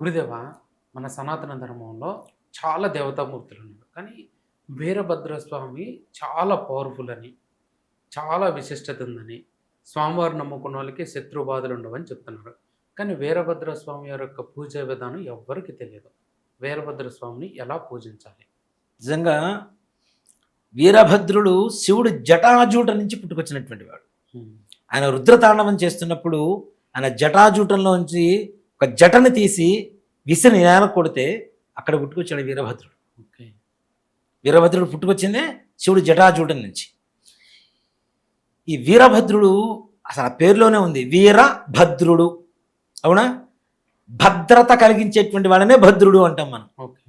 గురుదేవ మన సనాతన ధర్మంలో చాలా దేవతామూర్తులు ఉన్నారు కానీ వీరభద్రస్వామి చాలా పవర్ఫుల్ అని చాలా విశిష్టత ఉందని స్వామివారు నమ్ముకున్న వాళ్ళకి శత్రు బాధలు ఉండవని చెప్తున్నారు. కానీ వీరభద్రస్వామి వారి యొక్క పూజా విధానం ఎవ్వరికి తెలియదు. వీరభద్రస్వామిని ఎలా పూజించాలి? నిజంగా వీరభద్రుడు శివుడు జటాజూట నుంచి పుట్టుకొచ్చినటువంటి వాడు. ఆయన రుద్రతాండవం చేస్తున్నప్పుడు ఆయన జటాజూటంలోంచి ఒక జటని తీసి విసిరి నేల కొడితే అక్కడ పుట్టుకొచ్చాడు వీరభద్రుడు. ఓకే. వీరభద్రుడు పుట్టుకొచ్చిందే శివుడు జటాజూటం నుంచి. ఈ వీరభద్రుడు అసలు ఆ పేరులోనే ఉంది. వీరభద్రుడు. అవునా? భద్రత కలిగించేటువంటి వాడనే భద్రుడు అంటాం మనం. ఓకే.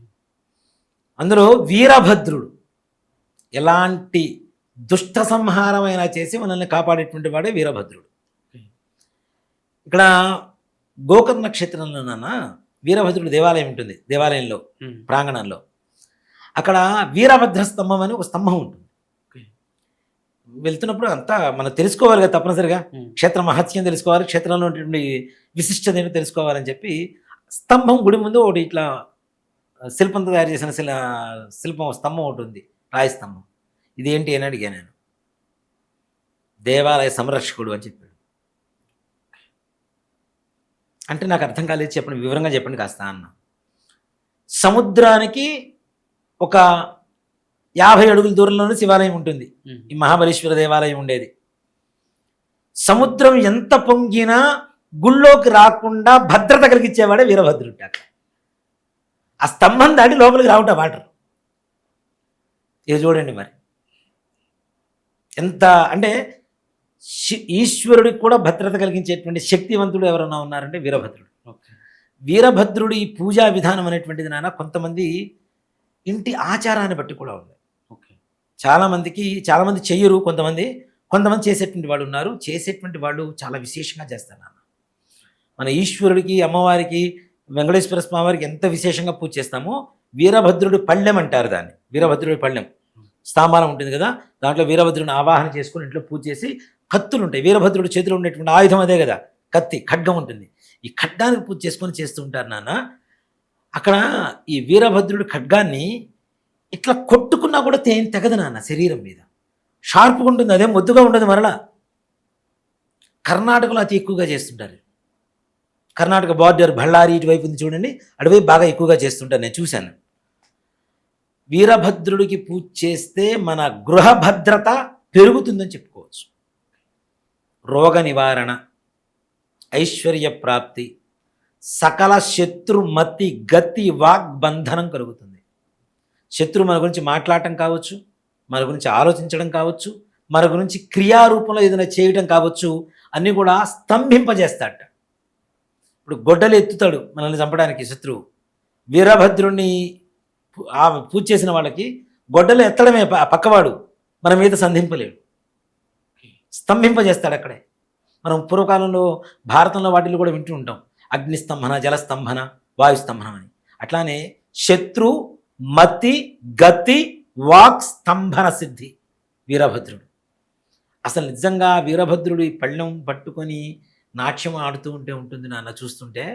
అందులో వీరభద్రుడు ఎలాంటి దుష్ట సంహారమైన చేసి మనల్ని కాపాడేటువంటి వాడే వీరభద్రుడు. ఇక్కడ గోకర్ణ క్షేత్రంలో నాన్న వీరభద్రుడు దేవాలయం ఉంటుంది దేవాలయంలో. ప్రాంగణంలో అక్కడ వీరభద్ర స్తంభం అని ఒక స్తంభం ఉంటుంది. వెళ్తున్నప్పుడు అంతా మనం తెలుసుకోవాలి కదా తప్పనిసరిగా. క్షేత్ర మహత్యం తెలుసుకోవాలి క్షేత్రంలో ఉన్నటువంటి విశిష్టత ఏంటో తెలుసుకోవాలని చెప్పి స్తంభం గుడి ముందు ఒకటి ఇట్లా శిల్పంతో తయారు చేసిన శిల శిల్పం స్తంభం ఒకటి ఉంది రాయి స్తంభం ఇది ఏంటి అని అడిగాను నేను దేవాలయ సంరక్షకుడు అని చెప్పాడు అంటే నాకు అర్థం కాలేదు చెప్పండి వివరంగా చెప్పండి కాస్త అన్న. సముద్రానికి ఒక యాభై అడుగుల దూరంలోనే శివాలయం ఉంటుంది. ఈ మహాబలేశ్వర దేవాలయం ఉండేది. సముద్రం ఎంత పొంగినా గుళ్ళోకి రాకుండా భద్రత కలిగించేవాడే వీరభద్రుడు అక్కడ. ఆ స్తంభం దాటి లోపలికి రావట వాటర్. ఇది చూడండి మరి. ఎంత అంటే ఈశ్వరుడికి కూడా భద్రత కలిగించేటువంటి శక్తివంతుడు ఎవరన్నా ఉన్నారంటే వీరభద్రుడు. ఓకే. వీరభద్రుడి ఈ పూజా విధానం అనేటువంటిది నాన్న కొంతమంది ఇంటి ఆచారాన్ని బట్టి కూడా ఉంది. ఓకే. చాలామందికి చాలామంది చెయ్యరు కొంతమంది. కొంతమంది చేసేటువంటి వాళ్ళు ఉన్నారు. చేసేటువంటి వాళ్ళు చాలా విశేషంగా చేస్తారు నాన్న. మన ఈశ్వరుడికి అమ్మవారికి వెంకటేశ్వర స్వామి వారికి ఎంత విశేషంగా పూజ చేస్తామో వీరభద్రుడి పళ్ళెం అంటారు దాన్ని. వీరభద్రుడి పళ్ళెం. స్తాంబాలం ఉంటుంది కదా దాంట్లో వీరభద్రుడిని ఆవాహన చేసుకుని ఇంట్లో పూజ చేసి కత్తులు ఉంటాయి వీరభద్రుడి చేతిలో ఉండేటువంటి ఆయుధం అదే కదా. కత్తి ఖడ్గం ఉంటుంది. ఈ ఖడ్గానికి పూజ చేసుకొని చేస్తూ ఉంటారు నాన్న. అక్కడ ఈ వీరభద్రుడి ఖడ్గాన్ని ఇట్లా కొట్టుకున్నా కూడా తేం తెగదు నాన్న శరీరం మీద. షార్ప్గా ఉంటుంది. అదే మొద్దుగా ఉండదు మరలా. కర్ణాటకలో అతి ఎక్కువగా చేస్తుంటారు. కర్ణాటక బార్డర్ బళ్ళారి ఇటువైపు ఉంది చూడండి. అటువైపు బాగా ఎక్కువగా చేస్తుంటారు. నేను చూశాను. వీరభద్రుడికి పూజ చేస్తే మన గృహభద్రత పెరుగుతుందని చెప్పు రోగ నివారణ ఐశ్వర్య ప్రాప్తి సకల శత్రుమతి గతి వాగ్బంధనం కలుగుతుంది. శత్రువు మన గురించి మాట్లాడటం కావచ్చు మన గురించి ఆలోచించడం కావచ్చు మన గురించి క్రియారూపంలో ఏదైనా చేయడం కావచ్చు అన్నీ కూడా స్తంభింపజేస్తాడట. ఇప్పుడు గొడ్డలు ఎత్తుతాడు మనల్ని చంపడానికి శత్రువు వీరభద్రుణ్ణి పూజ చేసిన వాళ్ళకి గొడ్డలు ఎత్తడమే పక్కవాడు మన మీద సంధింపలేడు. స్తంభింపజేస్తాడు అక్కడే. మనం పూర్వకాలంలో భారతంలో వాటిల్లో కూడా వింటూ ఉంటాం. అగ్నిస్తంభన జలస్తంభన వాయుస్తంభన అని. అట్లానే శత్రు మతి గతి వాక్ స్తంభన సిద్ధి వీరభద్రుడు. అసలు నిజంగా వీరభద్రుడు ఈ పళ్ళెం పట్టుకొని నాట్యం ఆడుతూ ఉంటే ఉంటుంది నాన్న చూస్తుంటే.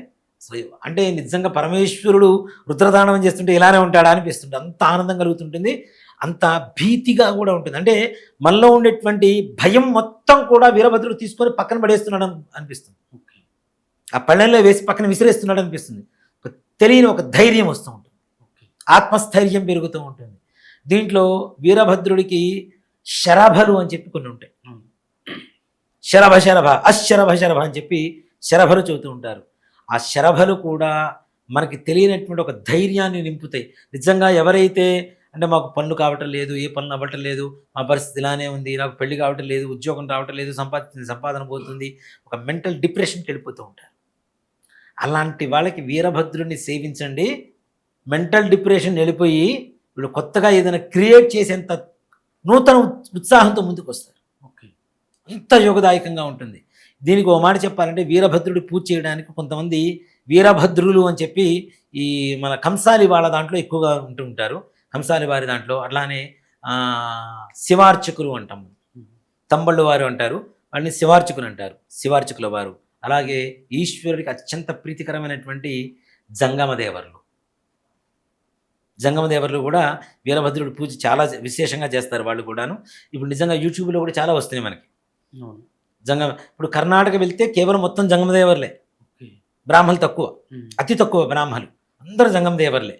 అసలు అంటే నిజంగా పరమేశ్వరుడు రుద్రదానం చేస్తుంటే ఇలానే ఉంటాడా అనిపిస్తుంటే అంత ఆనందం కలుగుతుంటుంది. అంత భీతిగా కూడా ఉంటుంది. అంటే మనలో ఉండేటువంటి భయం మొత్తం కూడా వీరభద్రుడు తీసుకొని పక్కన పడేస్తున్నాడు అని అనిపిస్తుంది. ఆ పళ్ళెంలో వేసి పక్కన విసిరేస్తున్నాడు అనిపిస్తుంది. ఒక తెలియని ఒక ధైర్యం వస్తూ ఉంటుంది. ఆత్మస్థైర్యం పెరుగుతూ ఉంటుంది. దీంట్లో వీరభద్రుడికి శరభలు అని చెప్పి కొన్ని ఉంటాయి. శరభ శరభ అశరభ శరభ అని చెప్పి శరభలు చెబుతూ ఉంటారు. ఆ శరభలు కూడా మనకి తెలియనటువంటి ఒక ధైర్యాన్ని నింపుతాయి. నిజంగా ఎవరైతే అంటే మాకు పనులు కావటం లేదు ఏ పనులు అవ్వటం లేదు మా పరిస్థితి ఇలానే ఉంది నాకు పెళ్ళి కావటం లేదు ఉద్యోగం రావటం లేదు సంపాదించిన సంపాదన పోతుంది ఒక మెంటల్ డిప్రెషన్కి వెళ్ళిపోతూ ఉంటారు. అలాంటి వాళ్ళకి వీరభద్రుడిని సేవించండి మెంటల్ డిప్రెషన్ వెళ్ళిపోయి వీళ్ళు కొత్తగా ఏదైనా క్రియేట్ చేసేంత నూతన ఉత్సాహంతో ముందుకు వస్తారు ఓకే. అంత యోగదాయకంగా ఉంటుంది. దీనికి ఓ మాట చెప్పాలంటే వీరభద్రుడి పూజ చేయడానికి కొంతమంది వీరభద్రులు అని చెప్పి ఈ మన కంసాలి వాళ్ళ దాంట్లో ఎక్కువగా ఉంటూ ఉంటారు. కంసాలి వారి దాంట్లో అట్లానే శివార్చకులు అంటాం తంబళ్ళు వారు అంటారు వాళ్ళని శివార్చకులు అంటారు. శివార్చకుల వారు. అలాగే ఈశ్వరుడికి అత్యంత ప్రీతికరమైనటువంటి జంగమ దేవర్లు జంగమ దేవర్లు కూడా వీరభద్రుడు పూజ చాలా విశేషంగా చేస్తారు వాళ్ళు కూడాను. ఇప్పుడు నిజంగా యూట్యూబ్లో కూడా చాలా వస్తున్నాయి మనకి. జంగమ ఇప్పుడు కర్ణాటక వెళ్తే కేవలం మొత్తం జంగమ దేవర్లే ఓకే. బ్రాహ్మణులు తక్కువ. అతి తక్కువ బ్రాహ్మణులు అందరూ జంగమ దేవర్లే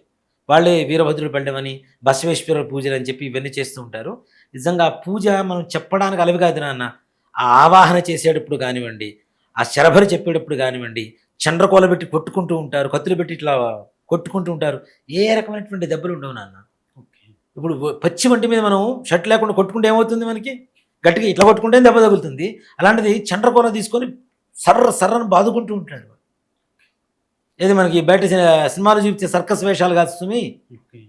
వాళ్ళే వీరభద్రుడు పండమని బసవేశ్వర పూజలు అని చెప్పి ఇవన్నీ చేస్తూ ఉంటారు. నిజంగా ఆ పూజ మనం చెప్పడానికి అలవి కాదు నాన్న. ఆ ఆవాహన చేసేటప్పుడు కానివ్వండి ఆ శరభరి చెప్పేటప్పుడు కానివ్వండి చండ్రకోల పెట్టి కొట్టుకుంటూ ఉంటారు కత్తులు పెట్టి ఇట్లా కొట్టుకుంటూ ఉంటారు. ఏ రకమైనటువంటి దెబ్బలు ఉండవు నాన్న. ఓకే. ఇప్పుడు పచ్చి వంటి మీద మనం షర్ట్ లేకుండా కొట్టుకుంటే ఏమవుతుంది మనకి? గట్టిగా ఇట్లా కొట్టుకుంటే దెబ్బ తగులుతుంది. అలాంటిది చండ్రకోల తీసుకొని సర్ర సర్రను బాదుకుంటూ ఉంటాడు ఏది మనకి బయట సినిమాలు చూపించే సర్కస్ వేషాలు కాదు సుమి.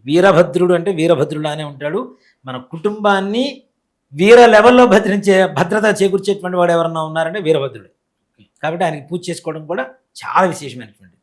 వీరభద్రుడు అంటే వీరభద్రుడానే ఉంటాడు. మన కుటుంబాన్ని వీర లెవెల్లో భద్రించే భద్రత చేకూర్చేటువంటి వాడు ఎవరన్నా ఉన్నారంటే వీరభద్రుడు. కాబట్టి ఆయనకి పూజ చేసుకోవడం కూడా చాలా విశేషమైనటువంటి